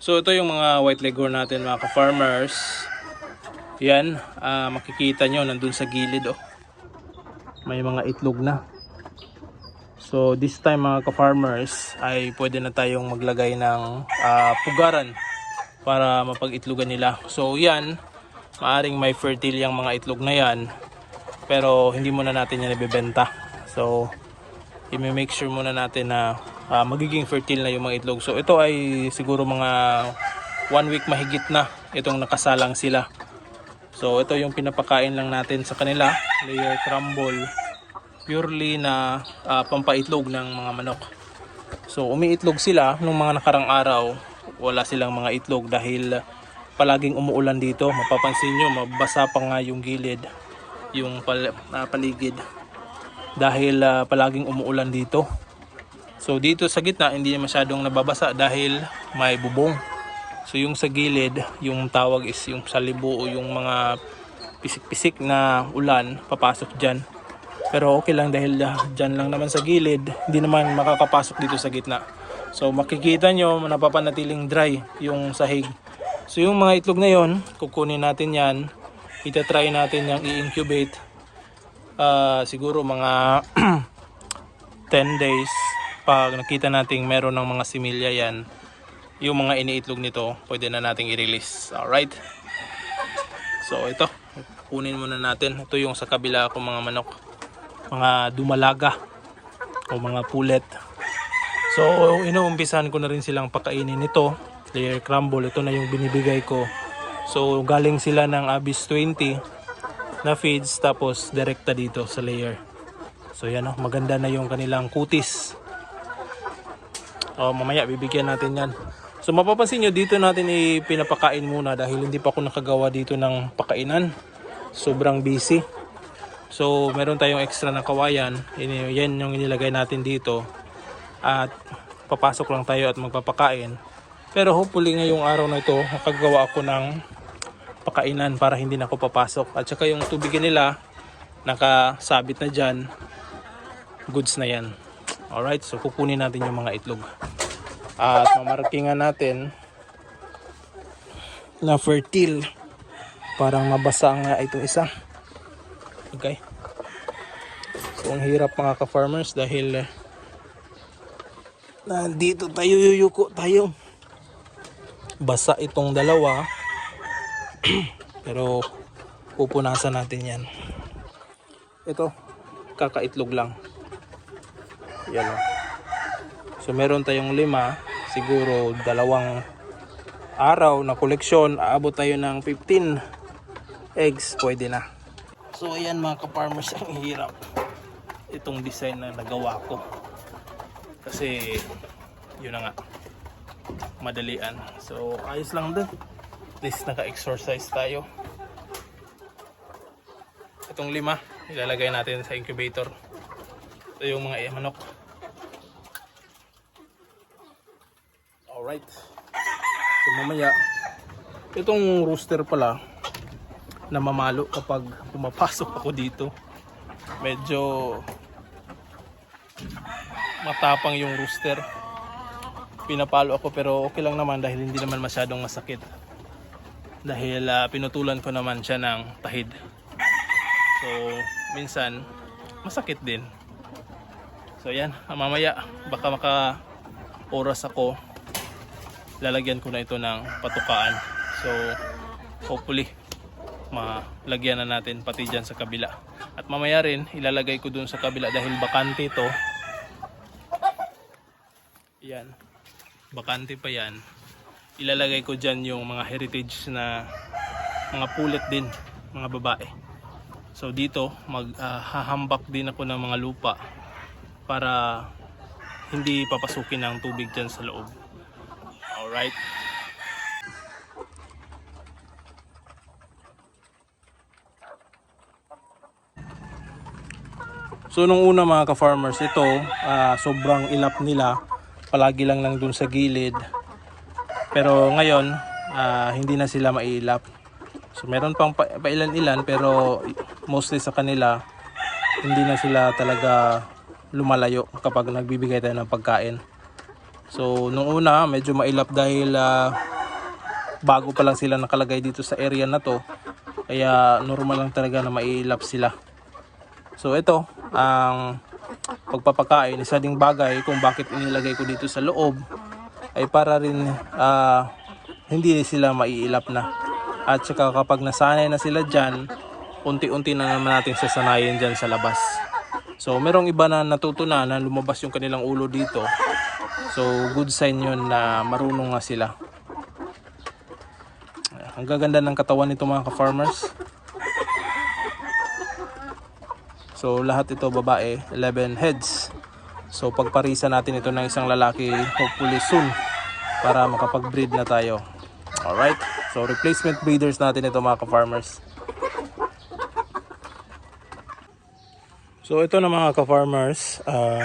So ito yung mga white leghorn natin mga ka-farmers. Yan, ah, makikita nyo nandun sa gilid oh. May mga itlog na. So this time mga ka-farmers ay pwede na tayong maglagay ng ah, pugaran para mapag-itlogan nila. So yan, maaring may fertile yung mga itlog na yan pero hindi muna natin yan ibebenta. So i-make sure muna natin na ah, magiging fertile na yung mga itlog. So ito ay siguro mga one week mahigit na itong nakasalang sila. So ito yung pinapakain lang natin sa kanila, layer crumble, purely na ah, pampaitlog ng mga manok. So umiitlog sila nung mga nakarang araw, wala silang mga itlog dahil palaging umuulan dito. Mapapansin nyo, mabasa pa nga yung gilid, yung pal- ah, paligid dahil ah, palaging umuulan dito. So dito sa gitna hindi masyadong nababasa dahil may bubong. So yung sa gilid, yung tawag is yung salibo o yung mga pisik-pisik na ulan papasok dyan. Pero okay lang dahil ah, dyan lang naman sa gilid, hindi naman makakapasok dito sa gitna. So makikita nyo, napapanatiling dry yung sahig. So yung mga itlog na yon, kukunin natin yan. Itatry natin yung i-incubate. Ah, siguro mga 10 days. Pag nakita nating meron ng mga similya yan, yung mga iniitlog nito, pwede na nating i-release. Alright? So ito, kunin muna natin. Ito yung sa kabila ko mga manok. Mga dumalaga o mga pulet. So inuumpisan ko na rin silang pakainin nito. Layer crumble, ito na yung binibigay ko. So galing sila ng Abyss 20 na feeds tapos direkta dito sa layer. So yan oh, maganda na yung kanilang kutis. Oh, mamaya bibigyan natin yan. So mapapansin nyo dito natin ipinapakain muna dahil hindi pa ako nakagawa dito ng pakainan. Sobrang busy. So meron tayong extra na kawayan. Yan yung inilagay natin dito. At papasok lang tayo at magpapakain. Pero hopefully ngayong araw na ito makagawa ako ng pakainan para hindi na ako papasok. At saka yung tubig nila nakasabit na dyan. Goods na yan. Alright, so kukunin natin yung mga itlog. At mamarkingan natin na fertile. Parang mabasa nga itong isa. Okay. So ang hirap mga ka-farmers dahil eh, nandito tayo yuyuko tayo. Basa itong dalawa. Pero pupunasan natin yan. Ito, kakaitlog lang. Yan. So meron tayong lima, siguro dalawang araw na koleksyon, aabot tayo ng 15 eggs, pwede na. So ayan mga ka-farmers, ang hirap itong design na nagawa ko. Kasi yun na nga, madalian. So ayos lang din. At least naka-exercise tayo. Itong lima, ilalagay natin sa incubator. Ito yung mga manok. Alright. So mamaya, itong rooster pala, namamalo kapag pumapasok ako dito. Medyo matapang yung rooster. Pinapalo ako pero okay lang naman dahil hindi naman masyadong masakit. Dahil ah, pinutulan ko naman siya ng tahid. So, minsan, masakit din. So, yan. Ah, Mamaya, baka maka oras ako, lalagyan ko na ito ng patukaan. So, hopefully, malagyan na natin pati dyan sa kabila. At mamaya rin, ilalagay ko dun sa kabila dahil bakante ito. Yan. Bakante pa yan. Ilalagay ko dyan yung mga heritage na mga pulet din, mga babae. So dito, maghahambak din ako ng mga lupa para hindi papasukin ng tubig dyan sa loob. Alright. So nung una mga ka-farmers, ito ah, sobrang ilap nila. Palagi lang lang dun sa gilid. Pero ngayon, ah, hindi na sila mailap. So meron pang pa- pailan-ilan pero mostly sa kanila hindi na sila talaga lumalayo kapag nagbibigay tayo ng pagkain. So nung una medyo mailap dahil ah, bago pa lang sila nakalagay dito sa area na to. Kaya normal lang talaga na mailap sila. So ito, ang pagpapakain, isa ding bagay kung bakit inilagay ko dito sa loob ay para rin ah, hindi sila maiilap na. At saka kapag nasanay na sila dyan, unti-unti na naman natin sasanayin dyan sa labas. So merong iba na natuto na na lumabas yung kanilang ulo dito. So good sign yun na marunong nga sila. Ang gaganda ng katawan nito mga ka-farmers. So lahat ito babae, 11 heads. So pagparisa natin ito ng isang lalaki hopefully soon para makapag-breed na tayo. Alright, so replacement breeders natin ito mga ka-farmers. So ito na mga ka-farmers, ah,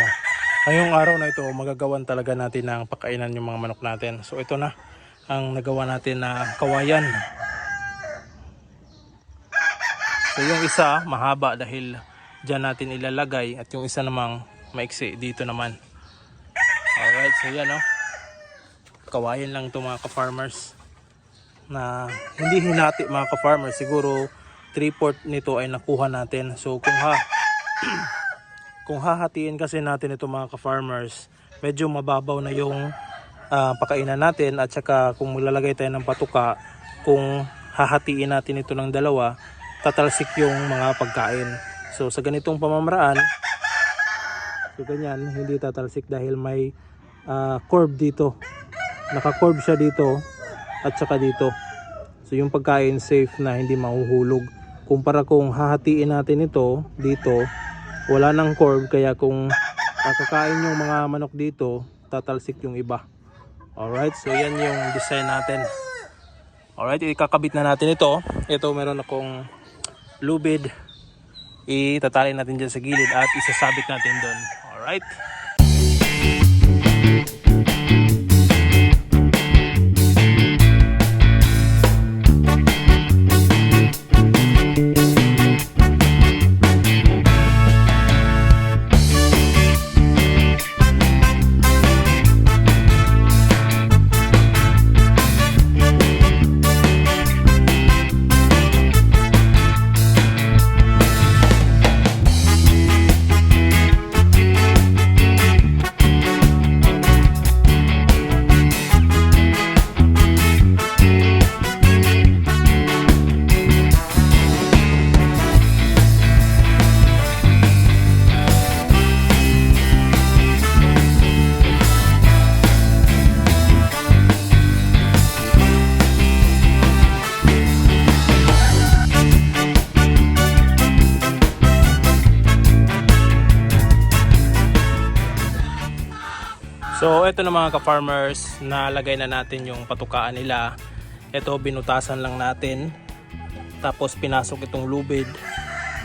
ngayong araw na ito magagawan talaga natin ng pakainan yung mga manok natin. So ito na ang nagawa natin na kawayan. So yung isa mahaba dahil dyan natin ilalagay at yung isa namang maiksi dito naman. Alright, so yan o. Kawayan lang to mga ka-farmers na hindi hinati mga ka-farmers. Siguro 3-4 nito ay nakuha natin. So kung ha kung hahatiin kasi natin ito mga ka-farmers, medyo mababaw na yung ah, pakainan natin at saka kung maglalagay tayo ng patuka, kung hahatiin natin ito ng dalawa, tatalsik yung mga pagkain. So sa ganitong pamamaraan, so ganyan, hindi tatalsik dahil may ah, curve dito. Naka-curve siya dito at saka dito. So yung pagkain safe na hindi mahuhulog. Kumpara kung hahatiin natin ito dito, wala nang curve kaya kung ah, kakain yung mga manok dito, tatalsik yung iba. Alright, so yan yung design natin. Alright, ikakabit na natin ito. Ito meron akong lubid. Itatali natin dyan sa gilid at isasabit natin doon. Alright. So ito na mga ka-farmers, nalagay na natin yung patukaan nila. Ito binutasan lang natin. Tapos pinasok itong lubid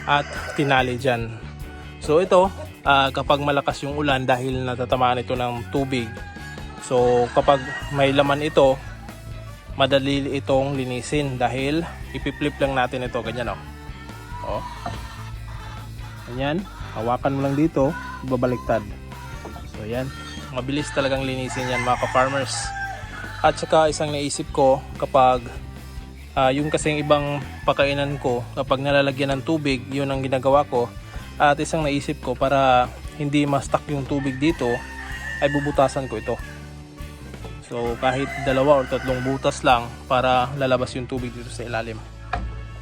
at tinali dyan. So ito, ah, kapag malakas yung ulan dahil natatamaan ito ng tubig. So kapag may laman ito, madali itong linisin dahil ipiplip lang natin ito ganyan oh. Oh. Ganyan, hawakan mo lang dito, babaliktad. So yan, mabilis talagang linisin yan mga ka-farmers. At saka isang naisip ko kapag ah, yung kasing ibang pakainan ko kapag nalalagyan ng tubig, yun ang ginagawa ko. At isang naisip ko para hindi ma-stuck yung tubig dito ay bubutasan ko ito. So kahit dalawa o tatlong butas lang para lalabas yung tubig dito sa ilalim.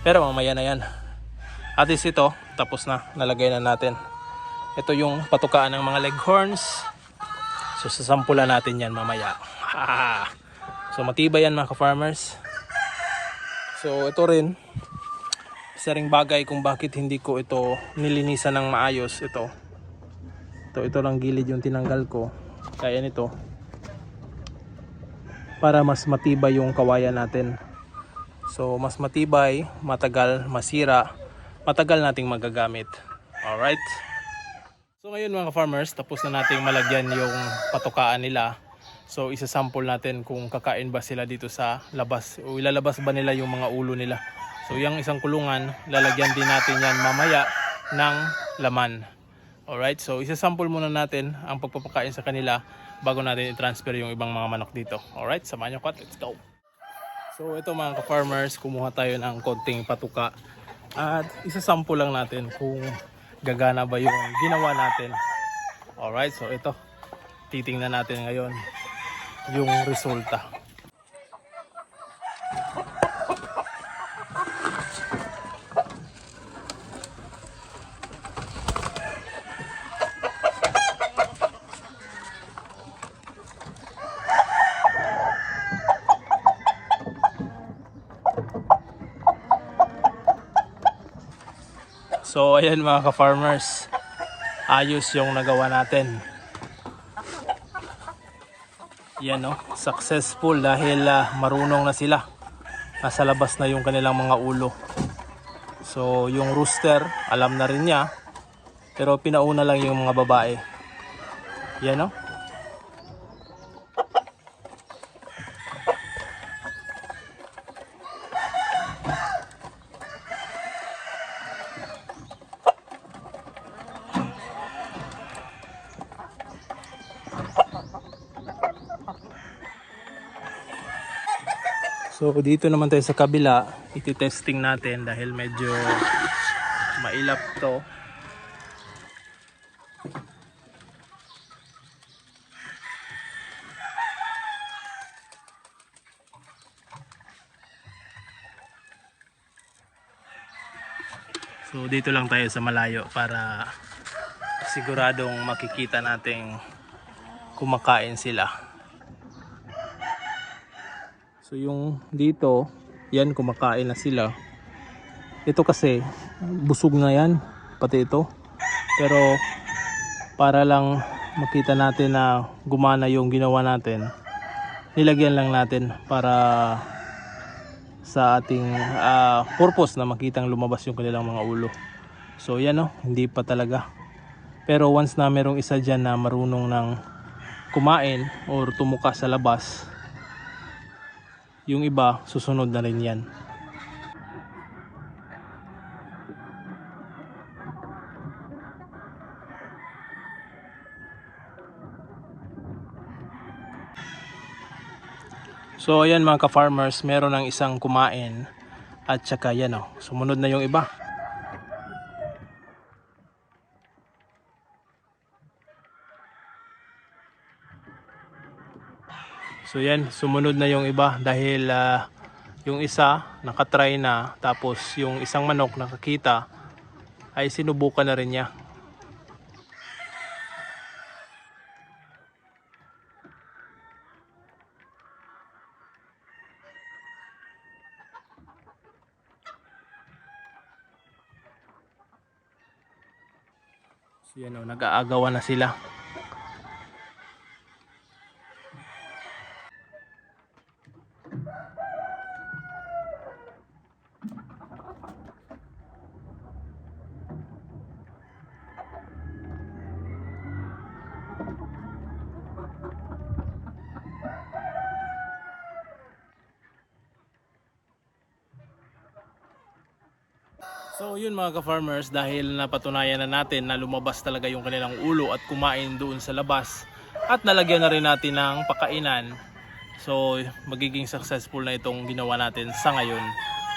Pero mamaya na yan. At least ito, tapos na, nalagay na natin. Ito yung patukaan ng mga leghorns. So sasampulan natin yan mamaya. so matibay yan mga ka-farmers. So ito rin, isa ring bagay kung bakit hindi ko ito nilinisan ng maayos. Ito, ito, ito lang gilid yung tinanggal ko. Kaya nito, para mas matibay yung kawayan natin. So mas matibay, matagal, masira, matagal nating magagamit. Alright? So ngayon mga farmers, tapos na nating malagyan yung patukaan nila. So isasample natin kung kakain ba sila dito sa labas o ilalabas ba nila yung mga ulo nila. So yung isang kulungan, lalagyan din natin yan mamaya ng laman. Alright, so isasample muna natin ang pagpapakain sa kanila bago natin i-transfer yung ibang mga manok dito. Alright, samahan nyo ko let's go. So ito mga ka-farmers, kumuha tayo ng konting patuka at isasample lang natin kung gagana ba yung ginawa natin. Alright, so ito, titingnan natin ngayon yung resulta. Ayan mga ka-farmers, ayos yung nagawa natin. Yan no, successful dahil ah, marunong na sila. Nasa labas na yung kanilang mga ulo. So yung rooster, alam na rin niya. Pero pinauna lang yung mga babae. Yan no. So dito naman tayo sa kabila, iti-testing natin dahil medyo mailap to. So dito lang tayo sa malayo para siguradong makikita nating kumakain sila. So yung dito, yan kumakain na sila. Ito kasi busog na yan, pati ito. Pero para lang makita natin na gumana yung ginawa natin, nilagyan lang natin para sa ating ah, purpose na makitang lumabas yung kanilang mga ulo. So yan no, hindi pa talaga. Pero once na merong isa dyan na marunong ng kumain or tumuka sa labas, yung iba susunod na rin yan. So ayan mga ka-farmers, meron ng isang kumain at saka yan o, sumunod na yung iba. So yan, sumunod na yung iba dahil ah, yung isa nakatry na tapos yung isang manok nakakita ay sinubukan na rin niya. So yan o, nag-aagawan na sila. So yun mga ka-farmers dahil napatunayan na natin na lumabas talaga yung kanilang ulo at kumain doon sa labas at nalagyan na rin natin ng pakainan. So magiging successful na itong ginawa natin sa ngayon.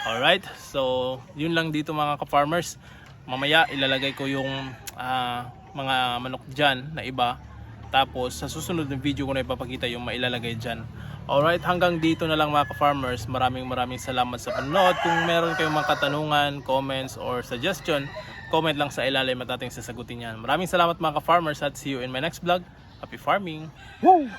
Alright, so yun lang dito mga ka-farmers. Mamaya ilalagay ko yung ah, mga manok dyan na iba. Tapos sa susunod na video ko na ipapakita yung mailalagay dyan. Alright, hanggang dito na lang mga ka-farmers. Maraming maraming salamat sa panonood. Kung meron kayong mga katanungan, comments, or suggestion, comment lang sa ilalim at ating sasagutin yan. Maraming salamat mga ka-farmers at see you in my next vlog. Happy farming! Woo!